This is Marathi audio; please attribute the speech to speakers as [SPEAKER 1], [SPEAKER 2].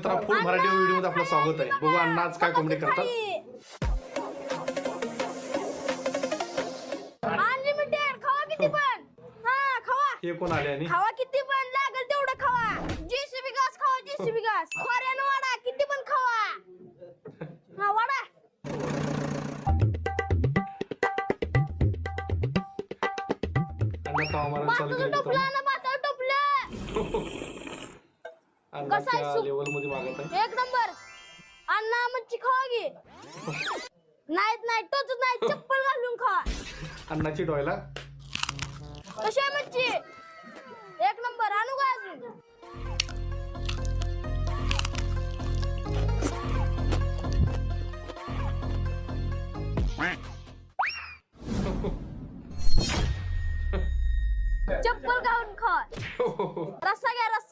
[SPEAKER 1] मित्रांनो फुल मराठी व्हिडिओमध्ये आपलं स्वागत आहे बघू अण्णा आज काय कॉमेडी करतात
[SPEAKER 2] अनलिमिटेड खावा किती पण हा खावा
[SPEAKER 1] हे कोण आले आणि
[SPEAKER 2] खावा किती पण लागेल तेवढं खावा जेसीबी घास खावा जेसीबी घास खोऱ्यानं वाडा किती पण खावा हा वाडा
[SPEAKER 1] अण्णा तवा मारायला चालू केलं
[SPEAKER 2] चप्पल घालून खा.
[SPEAKER 1] अन्नाची
[SPEAKER 2] कशी आहे
[SPEAKER 1] मच्छी?
[SPEAKER 2] एक नंबर. आणू अजून? चप्पल घालून खा. रस्सा घ्या रस्सा.